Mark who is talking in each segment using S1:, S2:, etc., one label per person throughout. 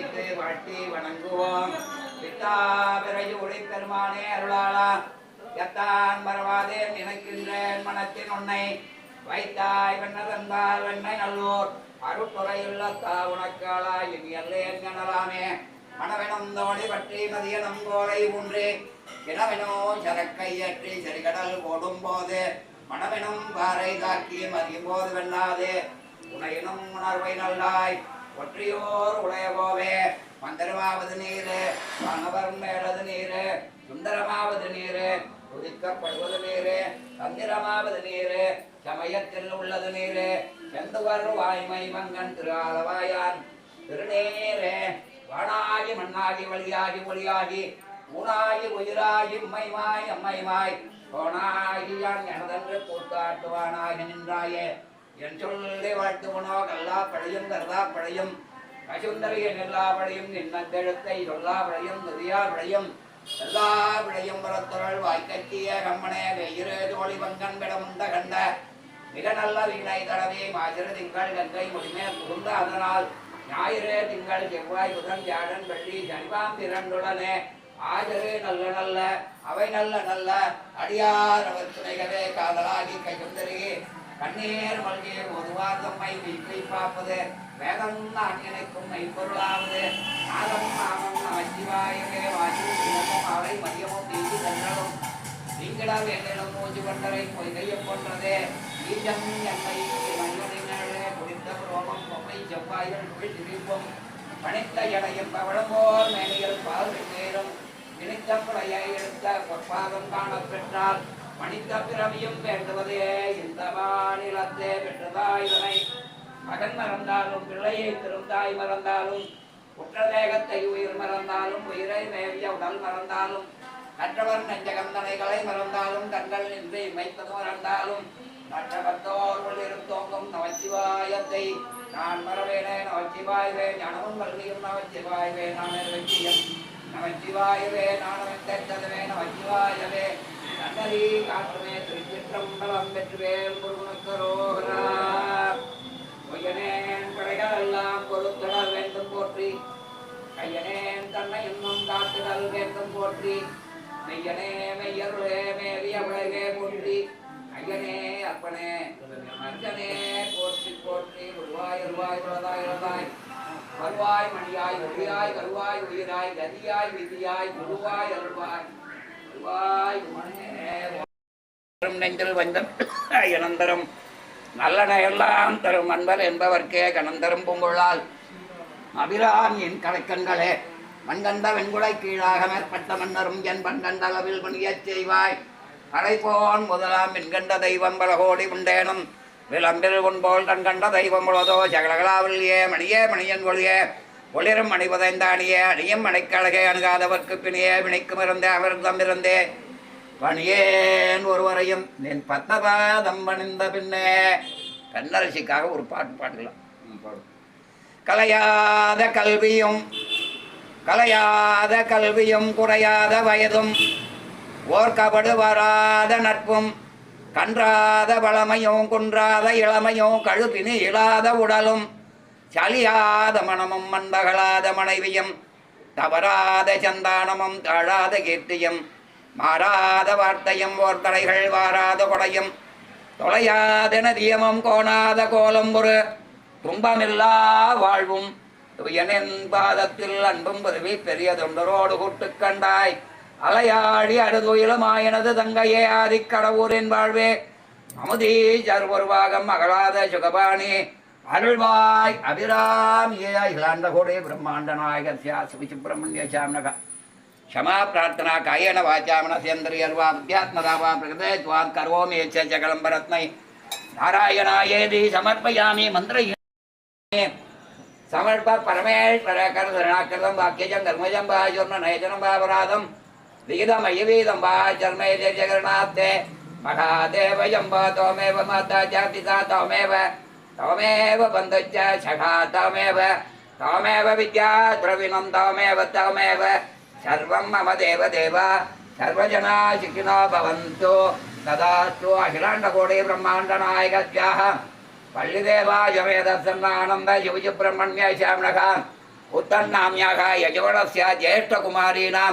S1: வைத்து வாழ்த்தி வணங்குவோம். பித்தாபிரையுடி பெருமானே அருளாளா. எத்தான் மறவாதே நினைக்கின்றேன் மனத்தின் உன்னை. வைத்தாய் வெண்ணதன்பால் வெண்ணை நல்லூர். அருட்டுறையுள்ள தா உனக்காளா. இனி அல்லேன் கனலாமே மணவெனும் தோணி பற்றி மதியனும் கோலை ஊன்றி. கிணவெனோ சரக்கையற்றி செறிகடல் ஓடும் போது மணவெனும் பாறை தாக்கி மதியும் போது வெண்ணாது. உனையினும் உணர்வை நல்லாய். ஒற்றியோர் உடையவோவே மந்திரமாவது நீரு வானவர் மேலது நீரு சுந்தரமாவது நீரு உதிக்கப்படுவது நீரு தந்திரமாவது நீரு சமயத்தில் உள்ளது நீரு செந்துவர் வாய்மை மங்கன் திரு ஆலவாயான் திருநேரே வானாகி மண்ணாகி வழியாகி ஒளியாகி ஊனாகி உயிராகி உம்மைமாய் அம்மைமாய் கோணாகி யான் எனதன்று கூத்தாட்டுவானாகி நின்றாயே. என் சொல்லி வாழ்த்துவனோ கல்லா பழையும் கருதா பழையும் கசுந்தரிய எல்லா பழையும் நின்னந்தெழுத்தை சொல்லா பழையும் நதியா பழையும் எல்லா விளையும் புறத்துறள் வாய்க்கட்டிய கம்மனே வெயிறு தோழி பங்கன் விடமுண்ட கண்ட. மிக நல்ல வீணை தடவே மாசிறு திங்கள் கங்கை முடிமேல் புகுந்த அதனால். ஞாயிறு திங்கள் செவ்வாய் புதன் வியாழன் வெள்ளி சனிவாம் திரண்டுடனே ஆஜரு நல்ல நல்ல அவை நல்ல நல்ல. அடியார் அவர் துணைகளே காதலாகி கையுந்தருகே கண்ணீர் மல்கே ஒருவார் தம்மை வீட்டை பார்ப்பது வேதம் நான் எனக்கும் மெய்ப்பொருளாவது. நாதம் நாமம் நமச்சிவாயவே வாசி தினமும் அவை மதியமும் நீதி தன்றலும் நீங்களாம் என்னிடம் மூச்சு கொண்டரை பொய்கையும் போன்றது. நீஜம் என்னை மனிதனே குடித்த ரோமம் பொம்மை செவ்வாயில் குழி திரிப்பும் பணித்த எடையும் பவளமோர் மேனியில் பால் வெண்ணீரும் இனித்த புலையை எடுத்த பொற்பாகம் காணப்பெற்றால் மனித பிறவியும் வேண்டுவதே இந்த மாநிலத்தே பெற்றதாய் இதனை மகன் மறந்தாலும் பிள்ளையை திருந்தாய் மறந்தாலும் குற்றதேகத்தை உயிர் மறந்தாலும் உயிரை மேவிய உடல் மறந்தாலும் கற்றவர் நெஞ்சகந்தனைகளை மறந்தாலும் தங்கள் நின்று இமைப்பது மறந்தாலும் மற்றவத்தோர் இருந்தோங்கும் தோங்கும் நமச்சிவாயத்தை நான் மறவேனே நமச்சிவாயவே ஞானமும் கல்வியும் நமச்சிவாயவே நான் வெற்றியும் நமச்சிவாயவே நானும் தெற்றதுவே நமச்சிவாயவே நன்னறி காற்றுமே திருச்சிற்றம்பலம் பெற்றுவேல் முருகனுக்கரோகரா பொய்யனேன் படைகள் எல்லாம் பொறுத்தடல் வேண்டும் போற்றி. கையனேன் தன்னை இன்னும் காத்துதல் வேண்டும் போற்றி. மெய்யனே மெய்யருளே மேவிய உலகே போற்றி. ஐயனே அப்பனே மஞ்சனே போற்றி போற்றி. உருவாய் அருவாய் உலதாய் உலதாய் வருவாய் மணியாய் ஒளியாய் கருவாய் உயிராய் கதியாய் விதியாய் குருவாய் அருள்வாய். நெஞ்சில் வந்தம் இனந்தரும் நல்லன எல்லாம் தரும் அன்பர் என்பவர்க்கே கணந்தரும் பூங்குழால் அபிராம் என் கலைக்கண்களே மண்கண்ட வெண்குடை கீழாக மேற்பட்ட மன்னரும் என் பண்கண்ட அளவில் பணியச் செய்வாய். அழைப்போன் முதலாம் என்கண்ட தெய்வம் பல கோடி உண்டேனும். விளம்பில் உன்போல் தன் கண்ட தெய்வம் உளதோ ஏ மணியே மணியன் ஒளியே ஒளிரும் மணிபதைந்தானியே அணியும் மணிக்கழகை அணுகாதவர்க்கு பிணியே வினைக்கும் இருந்தே அவர்தம் இருந்தே பணியேன் ஒருவரையும் நின் பத்மபாதம் பணிந்த பின்னே. கண்ணரசிக்காக ஒரு பாட்டு பாடலாம். கலையாத கல்வியும் கலையாத கல்வியும் குறையாத வயதும் ஓர்கபடு வராத நட்பும் கன்றாத வளமையும் குன்றாத இளமையும் கழுப்பினி இழாத உடலும் சலியாத மனமும் மண்பகலாத மனைவியம் தவறாத சந்தானமும் தாழாத கீர்த்தியம் மாறாத வார்த்தையும் ஓர்தலைகள் வாராத கொடையும் தொலையாத நதியமும் கோணாத கோலம் ஒரு துன்பமில்லா வாழ்வும் என் பாதத்தில் அன்பும் பதவி பெரிய தொண்டரோடு கூட்டு கண்டாய் அலையாடி அடுதுயிலுமாயனது தங்கையே ஆதிக்கடவுரின் வாழ்வே அமுதீ சர்வருவாகம் மகளாத சுகபாணி அருள்வாய் அபிராமியே இலாண்ட கோடே பிரம்மாண்ட நாயகஸ்யா சிவ சுப்பிரமணிய சாம்னக क्षमा प्रार्थना कायेन वाचा मनसेन्द्रियर्वा बुद्ध्यात्मदा वा प्रकृते त्वात् करोमि यच्च सकलं परत्नै नारायणायेति समर्पयामि मन्त्रये समर्प परमेश्वर करधरणाकृतं वाक्यजं कर्मजं वा चूर्ण नयजनं वा अपराधं विहितमयवीदं वा चर्मे जगरणात्ते महादेवयं वा त्वमेव माता च पिता त्वमेव त्वमेव बन्धुश्च सखा त्वमेव त्वमेव विद्या द्रविणं त्वमेव त्वमेव सर्वं मम देव देव सर्वजना शिखिनो भवन्तु ददास्तु अखिलाण्डकोटिब्रह्माण्डनायकस्याः पल्लिदेवायमेदसन्नानन्द युवजब्रह्मण्यश्याम्णः उत्तन्नाम्याः यजवणस्य ज्येष्ठकुमारीणां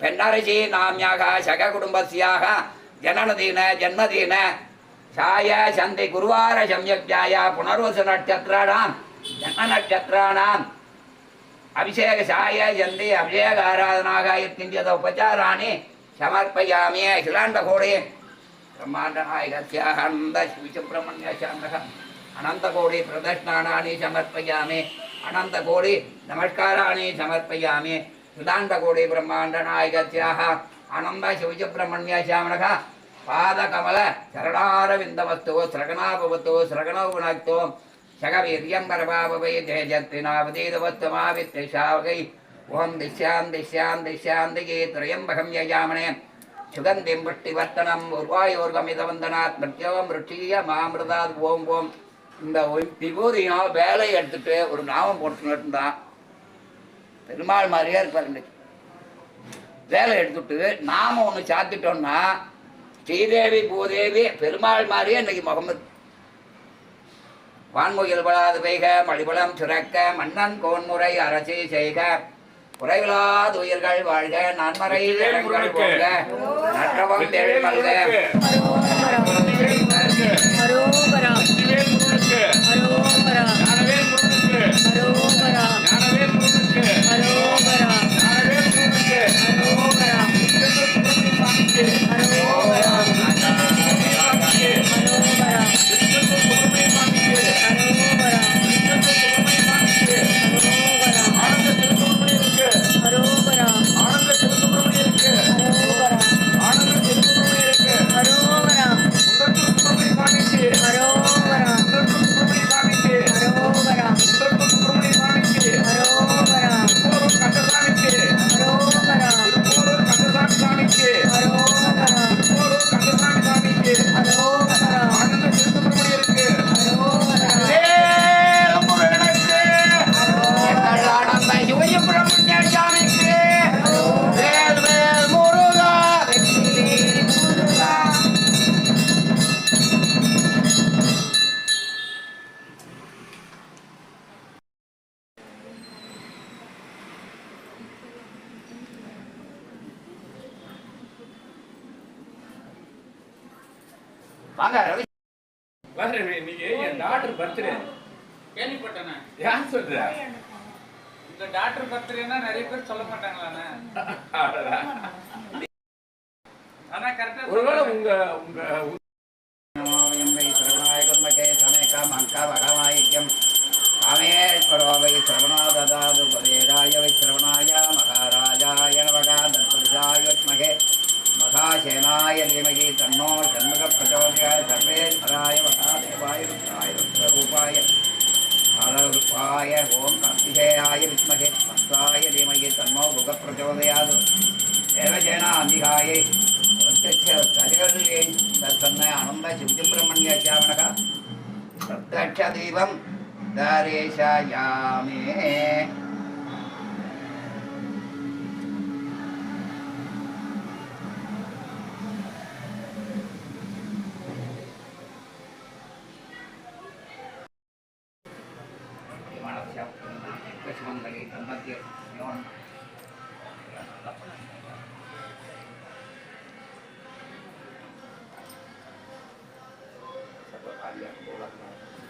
S1: पेन्नरजी नाम्याः शखकुटुम्बस्याः जननदीन जन्मदीन சாய சந்தை குருவார சம்யக்யாயா புனர்வசு நட்சத்திராணாம் ஜன்ம நட்சத்திராணாம் அபிஷேக சாய சந்தை அபிஷேக ஆராதனாக இருக்கின்றத உபச்சாராணி சமர்ப்பயாமி அகிலாண்ட கோடி பிரம்மாண்ட நாயகஸ்யாக அனந்த சிவசுப்பிரமணிய சாந்தக அனந்த கோடி பிரதஷ்ணானானி சமர்ப்பயாமி அனந்த கோடி நமஸ்காராணி சமர்ப்பயாமி சுதாண்ட கோடி பிரம்மாண்ட நாயகஸ்யாக அனந்த சிவசுப்பிரமணிய சாமனக பாதகமல சரணாரவிந்தமஸ்தோ சிரகணாபவத்தோ சிரகணோபுணாக்தோ சகவீரியம் பரபாபவை ஜெயஜத்தினாவதீதவத்துமாவித்ரிஷாவகை ஓம் திஷ்யாம் திஷ்யாம் திஷ்யாந்திகே திரையம்பகம் யஜாமனே. சுகந்திம் புஷ்டிவர்த்தனம் உருவாயோர்கமிதவந்தனாத் மிருத்யோம் ருட்சிய மாமிருதாத் ஓம் ஓம். இந்த விபூதியும் வேலையை எடுத்துட்டு ஒரு நாமம் போட்டுன்னு தான் பெருமாள் மாதிரியே இருப்பாருங்க வேலை எடுத்துட்டு நாம ஒன்று சாத்திட்டோம்னா ஸ்ரீதேவி பூதேவி பெருமாள் மாதிரியே இன்னைக்கு முகமது. வான்முகில் படாது பெய்க மழிபலம் சுரக்க மன்னன் கோன்முறை அரசி செய்க. குறைவிலாத உயிர்கள் வாழ்க நன்மறை போக. நற்றவம் தேழ் மல்க வாங்க. ரவி
S2: இன்னைக்கு என் டாக்டர் பர்த்டே
S3: கேள்விப்பட்டேனே
S2: யார் சொல்ற?
S3: இந்த டாக்டர் பர்த்டேனா நிறைய பேர் சொல்ல மாட்டாங்களாண்ணே. ஆனா கரெக்டா
S2: ஒருவேளை உங்க உங்க
S1: दैवं दर्शयामि Yeah,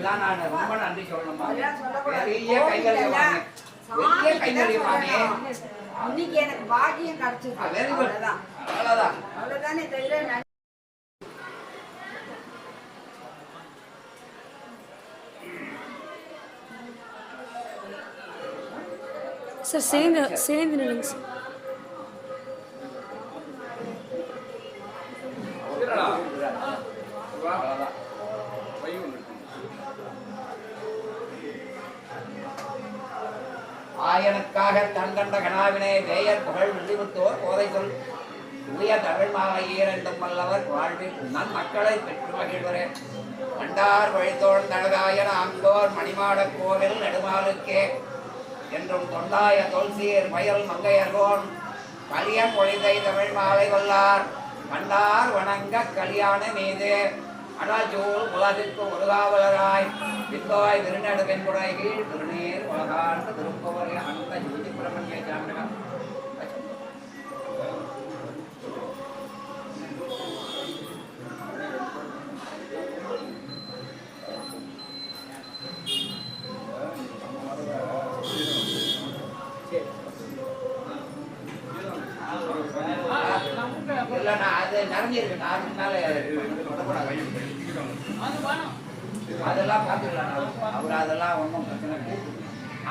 S1: இதுக்கெல்லாம் நான் ரொம்ப நன்றி சொல்லணுமா?
S4: பாக்கியம் கிடைச்சிருக்கு. வெரி தெரியல.
S5: சார் சேர்ந்து சேர்ந்து நில்லுங்க சார்.
S1: ஆயனுக்காக தன் கண்ட கனாவினை வேயர் புகழ் வில்லிபுத்தோர் போதை சொல். தூய தமிழ் மாலை என்றும் வல்லவர் வாழ்வில் நன் மக்களை பெற்று மகிழ்வரே. கண்டார் வழித்தோள் தனதாயன அங்கோர் மணிமாட கோவில் நெடுமாலுக்கே என்றும் தொண்டாய தொல்சீர் மயல் மங்கையர்கோன் கலியன் பொழிதை தமிழ் மாலை வல்லார். கண்டார் வணங்க கல்யாண மீது. அடாச்சூர் உலகிற்கு ஒருகாவலராய். வித்தோய் விருநடு வெண்குடை கீழ் திருநீர் உலகாண்டு திருப்பவர் அந்த ஜோதி பிரமணிய சாமிடம் இல்லைண்ணா அது நிறைஞ்சிருக்கு நான் மேலே தொடக்கூடாது. அதெல்லாம் பார்த்துக்கலாம் அவர் அதெல்லாம் ஒன்றும் பிரச்சனை இல்லை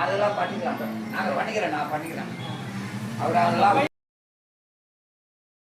S1: அதெல்லாம் பண்ணிக்கலாம். நாங்கள் பண்ணிக்கிறேன் நான் பண்ணிக்கிறேன். அவர் அதெல்லாம்